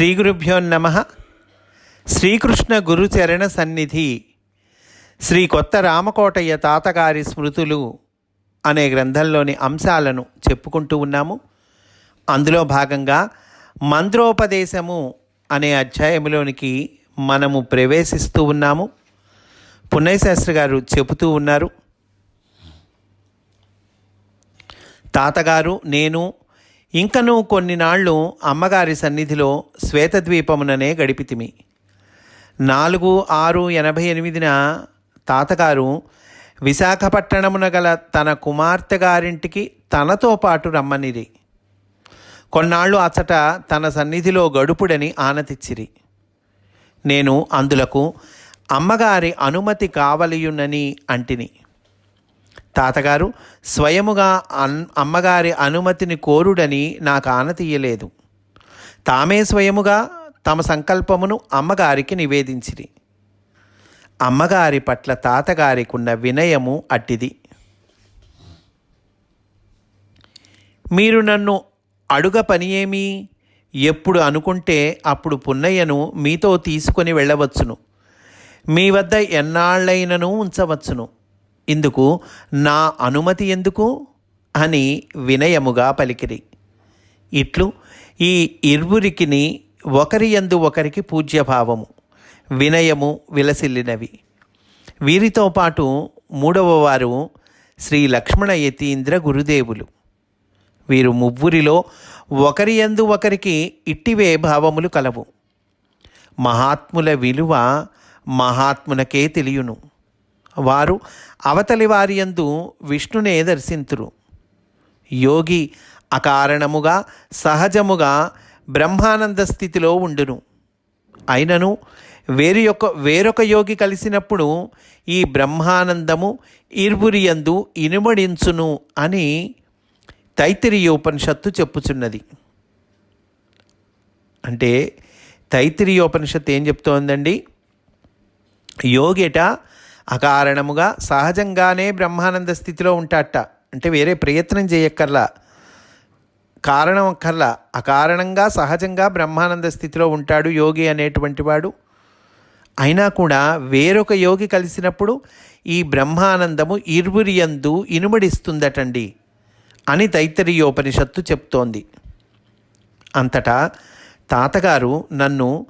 శ్రీ గురుభ్యో నమ. శ్రీకృష్ణ గురుచరణ సన్నిధి. శ్రీ కొత్త రామకోటయ్య తాతగారి స్మృతులు అనే గ్రంథంలోని అంశాలను చెప్పుకుంటూ ఉన్నాము. అందులో భాగంగా మంత్రోపదేశము అనే అధ్యాయంలోనికి మనము ప్రవేశిస్తూ ఉన్నాము. పుణ్యశాస్త్రి గారు చెబుతూ ఉన్నారు. తాతగారు నేను ఇంకనూ కొన్ని నాళ్ళు అమ్మగారి సన్నిధిలో శ్వేతద్వీపముననే గడిపితిమి. నాలుగు ఆరు ఎనభై ఎనిమిదిన తాతగారు విశాఖపట్టణమున గల తన కుమార్తె గారింటికి తనతో పాటు రమ్మనిరి. కొన్నాళ్ళు అచ్చట తన సన్నిధిలో గడుపుడని ఆనతిచ్చిరి. నేను అందులకు అమ్మగారి అనుమతి కావలియునని అంటిని. తాతగారు స్వయముగా అన్ అమ్మగారి అనుమతిని కోరుడని నాకు ఆనతీయలేదు తామే స్వయముగా తమ సంకల్పమును అమ్మగారికి నివేదించిరి. అమ్మగారి పట్ల తాతగారికున్న వినయము అట్టిది. మీరు నన్ను అడుగ పని ఎప్పుడు అనుకుంటే అప్పుడు పున్నయ్యను మీతో తీసుకొని వెళ్ళవచ్చును. మీ వద్ద ఎన్నాళ్ళైనను ఉంచవచ్చును. ఇందుకు నా అనుమతి ఎందుకు? అని వినయముగా పలికిరి. ఇట్లు ఈ ఇరువురికిని ఒకరి యందు ఒకరికి పూజ్యభావము వినయము విలసిల్లినవి. వీరితో పాటు మూడవ వారు శ్రీ లక్ష్మణ యతీంద్ర గురుదేవులు. వీరు ముగ్గురిలో ఒకరి యందు ఒకరికి ఇట్టివే భావములు కలవు. మహాత్ముల విలువ మహాత్మునకే తెలియును. వారు అవతలి వారియందు విష్ణునే దర్శింతురు. యోగి అకారణముగా సహజముగా బ్రహ్మానంద స్థితిలో ఉండును. అయినను వేరు యొక్క వేరొక యోగి కలిసినప్పుడు ఈ బ్రహ్మానందము ఇర్బురియందు ఇనుమడించును అని తైత్తిరీయోపనిషత్తు చెప్పుచున్నది. అంటే తైత్తిరీయోపనిషత్తు ఏం చెప్తోందండి? యోగిట అకారణముగా సహజంగానే బ్రహ్మానంద స్థితిలో ఉంటాట అంటే వేరే ప్రయత్నం చేయక్కర్లా. కారణం అక్కర్లా. అకారణంగా సహజంగా బ్రహ్మానంద స్థితిలో ఉంటాడు యోగి అనేటువంటి వాడు. అయినా కూడా వేరొక యోగి కలిసినప్పుడు ఈ బ్రహ్మానందము ఇరువురియందు ఇనుమడిస్తుందటండి అని తైత్తరీయోపనిషత్తు చెప్తోంది. అంతటా తాతగారు నన్ను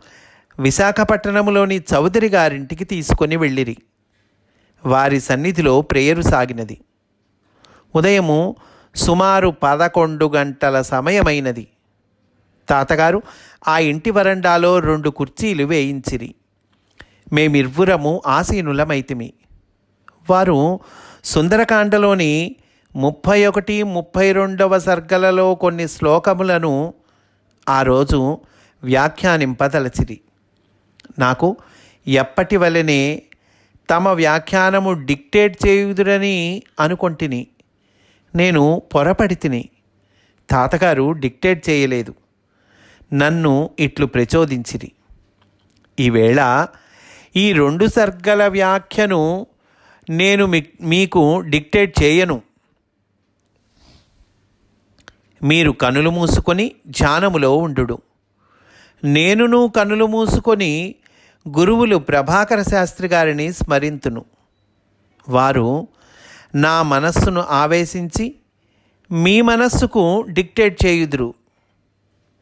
విశాఖపట్టణంలోని చౌదరి గారింటికి తీసుకొని వెళ్ళిరి. వారి సన్నిధిలో ప్రేయరు సాగినది. ఉదయము సుమారు పదకొండు గంటల సమయమైనది. తాతగారు ఆ ఇంటి వరండాలో రెండు కుర్చీలు వేయించిరి. మేమిర్వురము ఆసీనులమైతిమి. వారు సుందరకాండలోని ముప్పై ఒకటి ముప్పై రెండవ సర్గలలో కొన్ని శ్లోకములను ఆ రోజు వ్యాఖ్యానింపదలచిరి. నాకు ఎప్పటి వలనే తమ వ్యాఖ్యానము డిక్టేట్ చేయుదురని అనుకొంటిని. నేను పొరపడి తిని తాతగారు డిక్టేట్ చేయలేదు. నన్ను ఇట్లు ప్రచోదించిరి. ఈవేళ ఈ రెండు సర్గల వ్యాఖ్యను నేను మీకు డిక్టేట్ చేయను. మీరు కనులు మూసుకొని ధ్యానములో ఉండుడు. నేనును కనులు మూసుకొని గురువులు ప్రభాకర శాస్త్రి గారిని స్మరింతును. వారు నా మనస్సును ఆవేశించి మీ మనస్సుకు డిక్టేట్ చేయుదురు.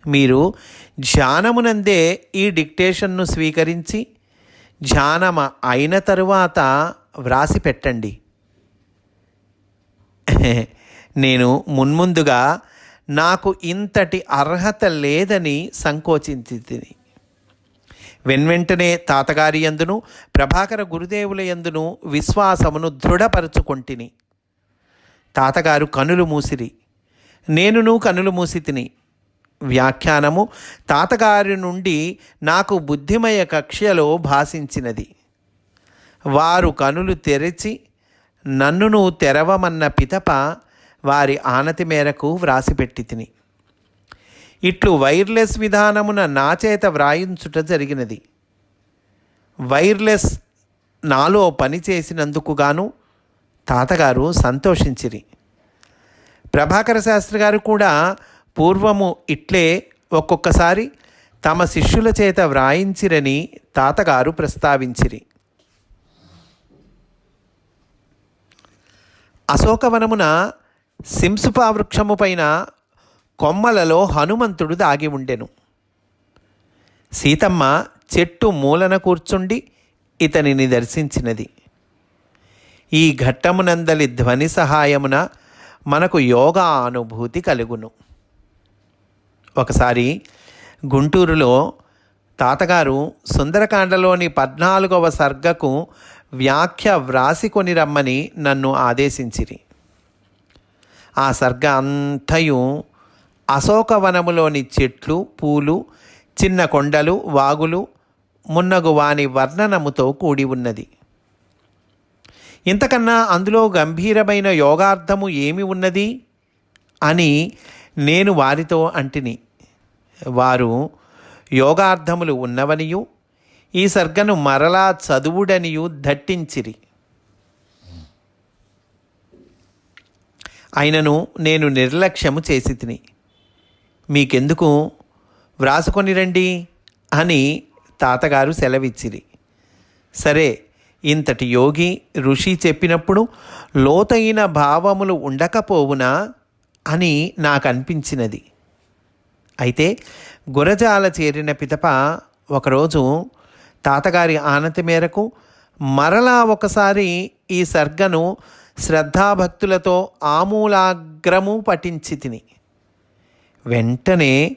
మీరు ధ్యానమునందే ఈ డిక్టేషన్ను స్వీకరించి ధ్యానమ అయిన తరువాత వ్రాసి పెట్టండి. నేను మున్ముందుగా నాకు ఇంతటి అర్హత లేదని సంకోచించి తిని వెన్వెంటనే తాతగారి యందును ప్రభాకర గురుదేవుల యందును విశ్వాసమును దృఢపరచుకొంటిని. తాతగారు కనులు మూసిరి. నేనును కనులు మూసి తిని. వ్యాఖ్యానము తాతగారి నుండి నాకు బుద్ధిమయ కక్ష్యలో భాషించినది వారు కనులు తెరిచి నన్నును తెరవమన్న పితప వారి ఆనతి మేరకు వ్రాసిపెట్టి తిని. ఇట్లు వైర్లెస్ విధానమున నా చేత వ్రాయించుట జరిగినది. వైర్లెస్ నాలో పనిచేసినందుకు గాను తాతగారు సంతోషించిరి. ప్రభాకర శాస్త్రి గారు కూడా పూర్వము ఇట్లే ఒక్కొక్కసారి తమ శిష్యుల చేత వ్రాయించిరని తాతగారు ప్రస్తావించిరి. అశోకవనమున సింసుపా వృక్షము పైన కొమ్మలలో హనుమంతుడు దాగి ఉండెను. సీతమ్మ చెట్టు మూలన కూర్చుండి ఇతనిని దర్శించినది. ఈ ఘట్టమునందలి ధ్వని సహాయమున మనకు యోగా అనుభూతి కలుగును. ఒకసారి గుంటూరులో తాతగారు సుందరకాండలోని పద్నాలుగవ సర్గకు వ్యాఖ్య వ్రాసికొని రమ్మని నన్ను ఆదేశించిరి. ఆ సర్గ అంతయు అశోకవనములోని చెట్లు పూలు చిన్న కొండలు వాగులు మున్నగు వాని వర్ణనముతో కూడి ఉన్నది. ఇంతకన్నా అందులో గంభీరమైన యోగార్థము ఏమి ఉన్నది? అని నేను వారితో అంటిని. వారు యోగార్థములు ఉన్నవనియు ఈ సర్గను మరలా చదువుడనియు దట్టించిరి అయినను నేను నిర్లక్ష్యము చేసి తిని మీకెందుకు? వ్రాసుకొని రండి అని తాతగారు సెలవిచ్చిరి. సరే ఇంతటి యోగి ఋషి చెప్పినప్పుడు లోతైన భావములు ఉండకపోవునా అని నాకు అనిపించినది అయితే గురజాల చేరిన పితప ఒకరోజు తాతగారి ఆనతి మేరకు మరలా ఒకసారి ఈ సర్గను శ్రద్ధాభక్తులతో ఆమూలాగ్రము పఠించి తిని వెంటనే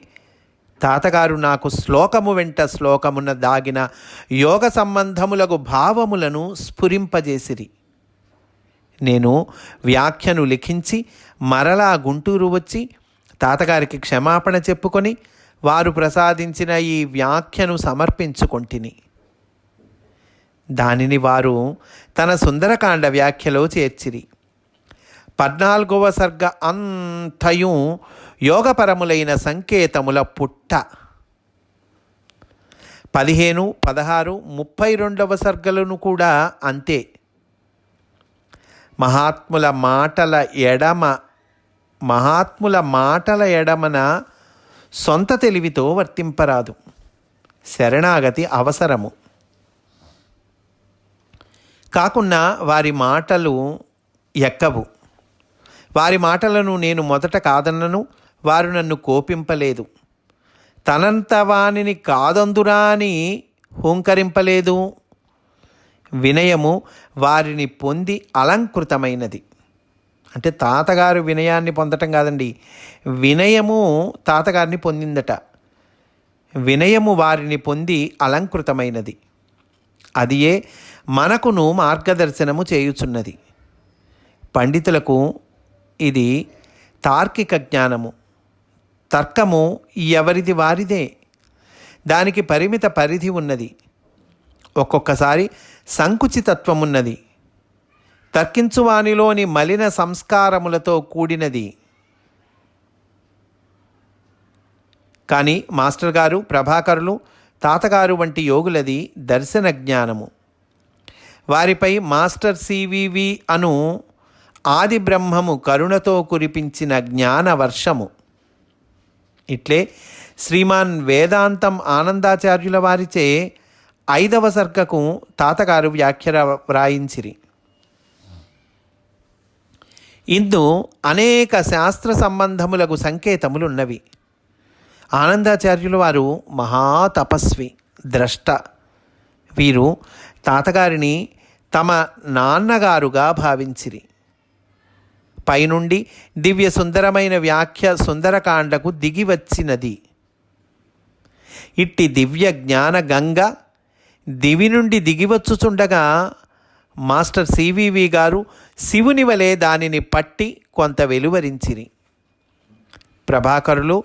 తాతగారు నాకు శ్లోకము వెంట శ్లోకమున దాగిన యోగ సంబంధములకు భావములను స్ఫురింపజేసిరి. నేను వ్యాఖ్యను లిఖించి మరలా గుంటూరు వచ్చి తాతగారికి క్షమాపణ చెప్పుకొని వారు ప్రసాదించిన ఈ వ్యాఖ్యను సమర్పించుకొంటిని. దానిని వారు తన సుందరకాండ వ్యాఖ్యలో చేర్చిరి. పద్నాలుగవ సర్గ అంతయు యోగపరములైన సంకేతముల పుట్ట. పదిహేను పదహారు ముప్పై రెండవ సర్గలను కూడా అంతే. మహాత్ముల మాటల ఎడమ మహాత్ముల మాటల ఎడమన సొంత తెలివితో వర్తింపరాదు. శరణాగతి అవసరము. కాకుండా వారి మాటలు ఎక్కవు. వారి మాటలను నేను మొదట కాదన్నను వారు నన్ను కోపింపలేదు. తనంత వానిని కాదందురా అని హుంకరింపలేదు. వినయము వారిని పొంది అలంకృతమైనది. అంటే తాతగారు వినయాన్ని పొందటం కాదండి. వినయము తాతగారిని పొందిందట. వినయము వారిని పొంది అలంకృతమైనది. అదియే మనకును మార్గదర్శనము చేయుచున్నది. పండితులకు ఇది తార్కిక జ్ఞానము. తర్కము ఎవరిది వారిదే. దానికి పరిమిత పరిధి ఉన్నది. ఒక్కొక్కసారి సంకుచితత్వమున్నది. తర్కించువానిలోని మలిన సంస్కారములతో కూడినది. కానీ మాస్టర్ గారు ప్రభాకరులు తాతగారు వంటి యోగులది దర్శన జ్ఞానము. వారిపై మాస్టర్ సివివి అను ఆది బ్రహ్మము కరుణతో కురిపించిన జ్ఞాన వర్షము. ఇట్లే శ్రీమాన్ వేదాంతం ఆనందాచార్యుల వారిచే ఐదవ సర్గకు తాతగారు వ్యాఖ్య వ్రాయించిరి. ఇందు అనేక శాస్త్ర సంబంధములకు సంకేతములున్నవి. ఆనందాచార్యుల వారు మహాతపస్వి ద్రష్ట. వీరు తాతగారిని తమ నాన్నగారుగా భావించిరి. పైనుండి దివ్య సుందరమైన వ్యాఖ్య సుందరకాండకు దిగి వచ్చినది. ఇట్టి దివ్య జ్ఞాన గంగ దివి నుండి దిగివచ్చుచుండగా మాస్టర్ సివివి గారు శివుని వలె దానిని పట్టి కొంత వెలువరించిరి. ప్రభాకరులు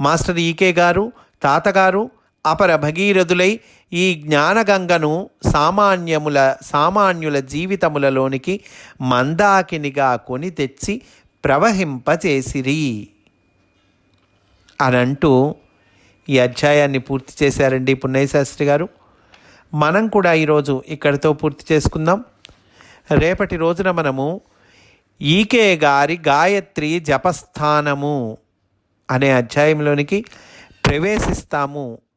మాస్టర్ ఈకే గారు తాతగారు అపర భగీరథులై ఈ జ్ఞానగంగను సామాన్యముల సామాన్యుల జీవితములలోనికి మందాకినిగా కొని తెచ్చి ప్రవహింపచేసిరి. అనంటూ ఈ అధ్యాయాన్ని పూర్తి చేశారండి పున్నయశాస్త్రి గారు. మనం కూడా ఈరోజు ఇక్కడితో పూర్తి చేసుకుందాం. రేపటి రోజున మనము ఈకే గారి గాయత్రి జపస్థానము అనే అధ్యాయంలోనికి ప్రవేశిస్తాము.